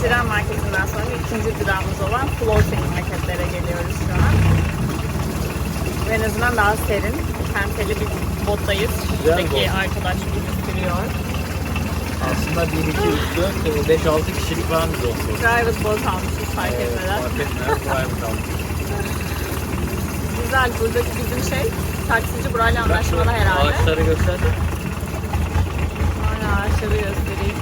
Siren marketinden sonra ikinci durağımız olan floating marketlere geliyoruz şu an. Ve en azından daha serin, tenteli bir bottayız. Güzel Şuradaki bot. arkadaş bizi sürüyor. Aslında 1, 2, 3, 4, 5, 6 kişilik falan biz olsun. Private boat almışız fark etmeden. Fark etmeden private aldık. Güzel, buradaki bizim şey, taksici burayla anlaşmalı herhalde. Ağaçları gösterdi. Aynen ağaçları göstereyim.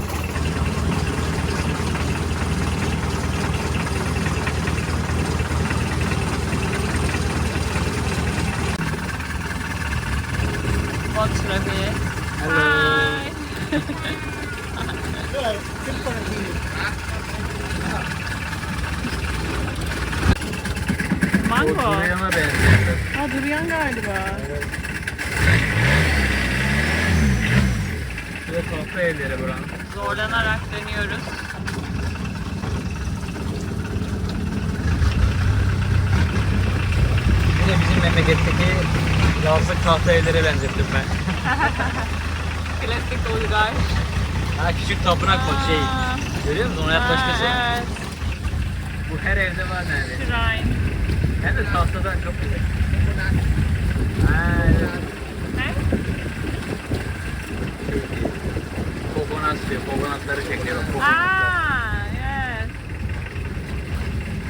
Mango. Ortaya benziyor. Ha duruyan galiba. Bir de kahve evleri buranın. Zorlanarak dönüyoruz. Bir de bizim memleketteki yazlık tahta evlere benzettim ben. Klasik Uygar. Ha küçük tapınak mı şey. Görüyor musun? Ona yaklaşması. ha, Evet. Bu her evde var neredeyse. Shrine. Hem de tahtadan çok evet. Ne? Kokonat şey, kokonatları çekiyor. Kokonat. Aa, yes.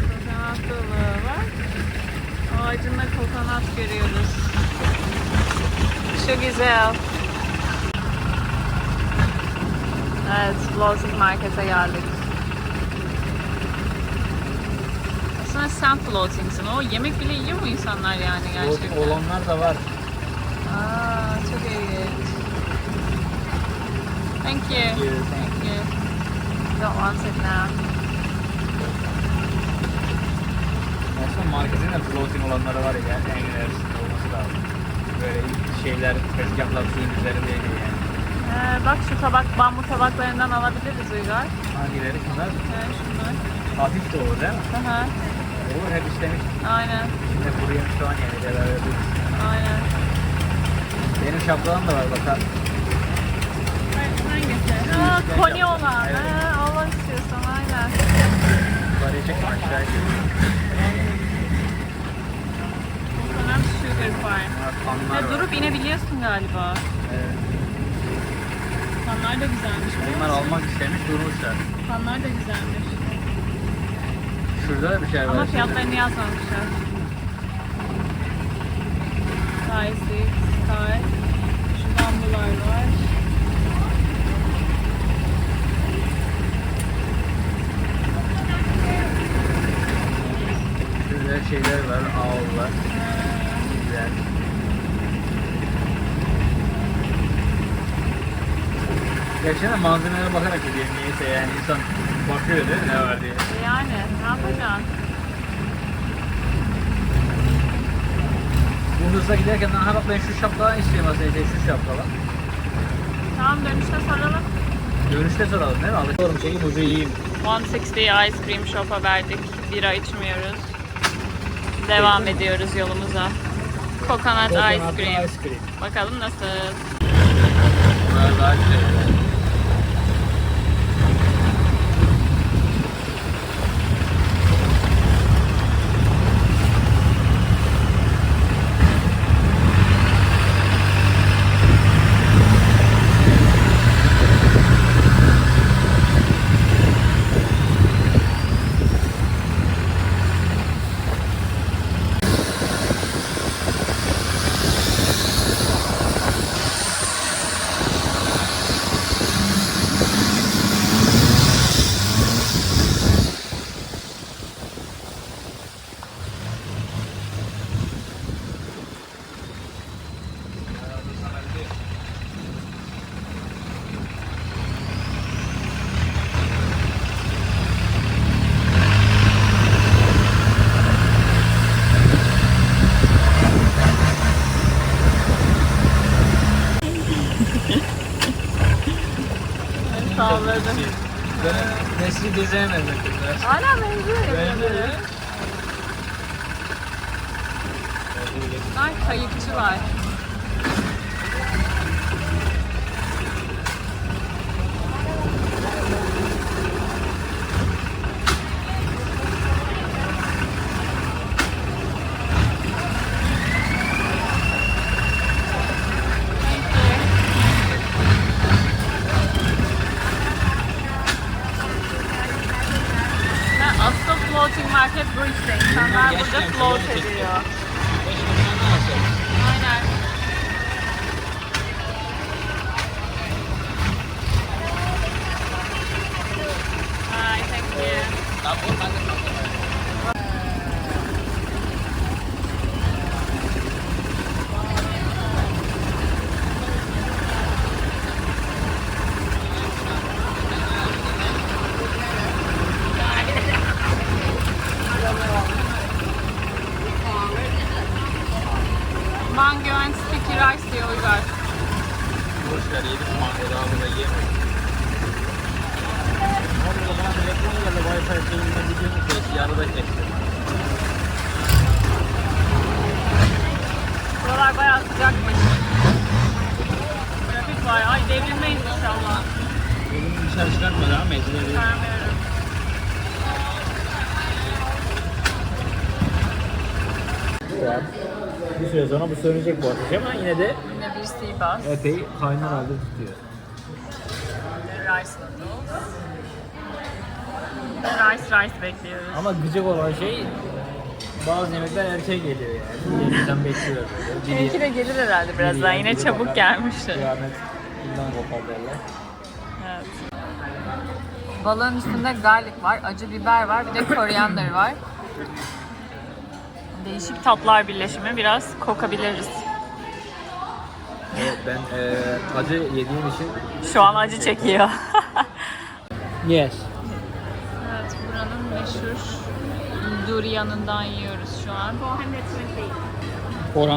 Kokonat dalı bak. Ağacında kokonat görüyoruz. Şu güzel. Evet, floating markete geldik. Aslında sen floatingsin. O yemek bile yiyor mu insanlar yani gerçekten? Olanlar da var. Aa, çok ilginç. Thank you. Thank you. Thank you. Don't want it now. Aslında marketin de protein olanları var ya. En ilerisinde olması lazım. Böyle şeyler, tezgahlar suyun üzerindeydi yani. Ee, bak şu tabak, bambu tabaklarından alabiliriz Uygar. Hangileri bunlar? Ee, şunlar. Hafif de olur değil mi? Aha, Olur hep istemiş. aynen, Şimdi kuruyan şu an yani beraber değil. aynen. Benim şapkalarım da var bakar. Hangisi? Aa, koni olan. Evet. Ee, Allah istiyorsan aynen. Yukarıya çekme aşağıya. Coconut Sugar Farm. Ya durup inebiliyorsun galiba. Evet. Fanlar da güzelmiş. Bunlar almak istemiş durmuşlar. Fanlar da güzelmiş. Şurada da bir şey var. Ama fiyatlarını yazmamışlar. Thai Six, Thai. Şu bambular var. Şurada şeyler var, ağıl var. Güzel. Gerçekten malzemelere bakarak gidiyor niyeyse yani insan bakıyor değil mi ne var diye. Yani ne yapacaksın? Bu hızla giderken ha bak ben şu şapkadan istiyorum aslında şu şapkadan. Tamam dönüşte soralım. Dönüşte soralım değil mi? Alıyorum şeyi buzu yiyeyim. 160 Ice Cream Shop'a verdik. Bira içmiyoruz. Devam ediyoruz yolumuza. Coconut Ice Coconut Cream. Ice cream. Bakalım nasıl? Bunlar daha güzel. Ben Nesli biraz. Hala benziyor ya. Bence de. Bunlar kayıkçılar. floating market bu işte. İnsanlar burada float ediyor. ediyor. Başımızdan nasıl? Aynen. Hi, thank you. Mango and sticky rice diyor Uygar. Boşver yedik mango daha burada yiyemedik. Abi o zaman telefonu geldi Wi-Fi şeyinden videomu kesti, yarıda kesti. Buralar bayağı sıcakmış. Trafik var. Ay devrilmeyiz inşallah. Elimi dışarı çıkartmadı ama mecbur var. Bir süre sonra bu sönecek bu ateş ama yine de Bir seabass. epey kaynar halde tutuyor. Rice noodles. Rice rice bekliyoruz. Ama gıcık olan şey bazı yemekler erken geliyor yani. Yeniden bekliyorum. böyle. Benimki de gelir herhalde birazdan. Yine biri çabuk bakar. gelmişti. Kıyamet bundan kopar derler. Evet. Balığın üstünde garlic var, acı biber var, bir de koriander var. Değişik tatlar birleşimi biraz kokabiliriz. Evet ben eee acı yediğim için Şu an acı çekiyor. Yes. evet, buranın meşhur durianından yiyoruz şu an.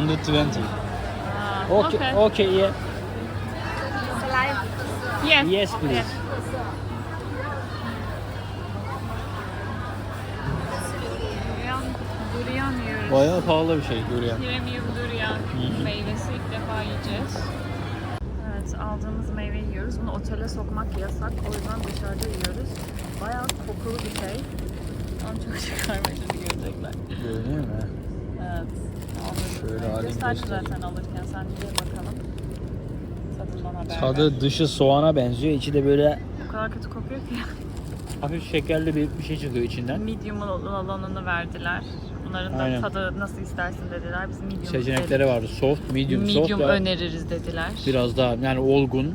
420. Aa, Okay, okay, yeah. Yes. Yes, please. Durian, durian yiyoruz. Bayağı pahalı bir şey durian. Premium. Defa yiyeceğiz. Evet aldığımız meyveyi yiyoruz. Bunu otele sokmak yasak. O yüzden dışarıda yiyoruz. Bayağı kokulu bir şey. Ama çok çıkarmacını görecekler. Görünüyor mu? Evet. Şöyle Gösterdi göstereyim. zaten alırken. Sen ye bakalım. Tadından haber ver. Tadı dışı soğana benziyor. içi de böyle O kadar kötü kokuyor ki. hafif şekerli bir, bir şey çıkıyor içinden. Medium olanını verdiler. Bunların da Aynen. tadı nasıl istersin dediler. Biz medium Seçenekleri vardı. Soft, medium, medium soft ve öneririz dediler. biraz daha yani olgun. Hmm.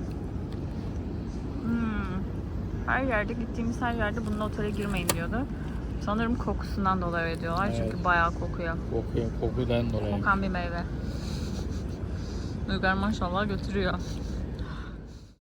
Her yerde gittiğimiz her yerde bunun otele girmeyin diyordu. Sanırım kokusundan dolayı ediyorlar Evet. çünkü bayağı kokuyor. Kokuyor, kokudan dolayı. Kokan bir meyve. Uygar maşallah götürüyor.